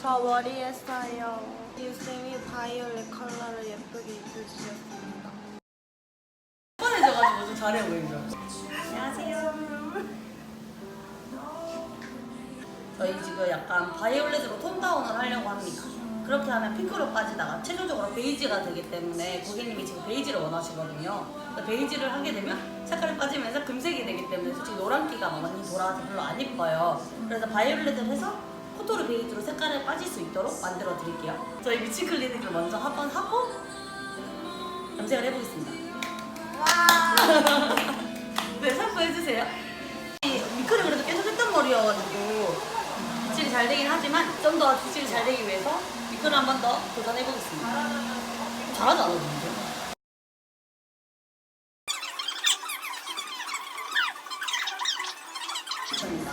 저 머리 했어요. 유쌤이 바이올렛 컬러를 예쁘게 입혀주셨습니다. 뻔해져가지고 좀 잘해 보인다. 안녕하세요. 저희 지금 약간 바이올렛으로 톤 다운을 하려고 합니다. 그렇게 하면 핑크로 빠지다가 최종적으로 베이지가 되기 때문에 고객님이 지금 베이지를 원하시거든요. 베이지를 하게 되면 색깔이 빠지면서 금색이 되기 때문에 솔직히 노란기가 많이 돌아와서 별로 안 이뻐요. 그래서 바이올렛을 해서 코토르 베이지로 색깔이 빠질 수 있도록 만들어 드릴게요. 저희 미친 클리닉을 먼저 한번 하고 염색을 해보겠습니다. 와. 네, 참고해주세요. 이 미크를 그래도 계속 했던 머리여가지고 빗질이 잘 되긴 하지만 좀 더 빗질이 잘 되기 위해서 미크를 한 번 더 도전해보겠습니다. 잘하지 않아, 근데? 좋습니다.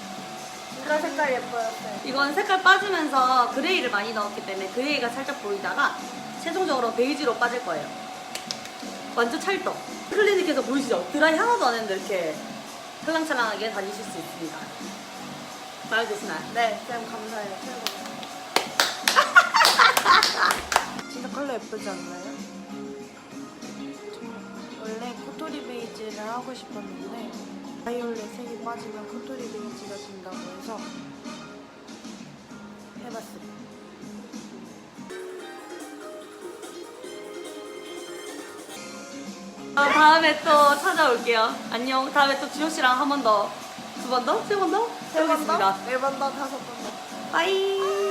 이거 색깔 예뻐요. 이건 색깔 빠지면서 그레이를 많이 넣었기 때문에 그레이가 살짝 보이다가 최종적으로 베이지로 빠질 거예요. 완전 찰떡. 클리닉에서 보이시죠? 드라이 하나도 안 했는데 이렇게 찰랑찰랑하게 다니실 수 있습니다. 마음에 드시나요? 네, 쌤 감사해요. 최고. 진짜 컬러 예쁘지 않나요? 좀 원래 코토리 베이지를 하고 싶었는데 바이올렛 색이 빠지면 코토리 베이지가 된 어, 다음에 또 찾아올게요. 안녕. 다음에 또 주호 씨랑 한 번 더, 두 번 더, 세 번더 세번 더? 해보겠습니다. 네번 더, 다섯 번 더. 빠이.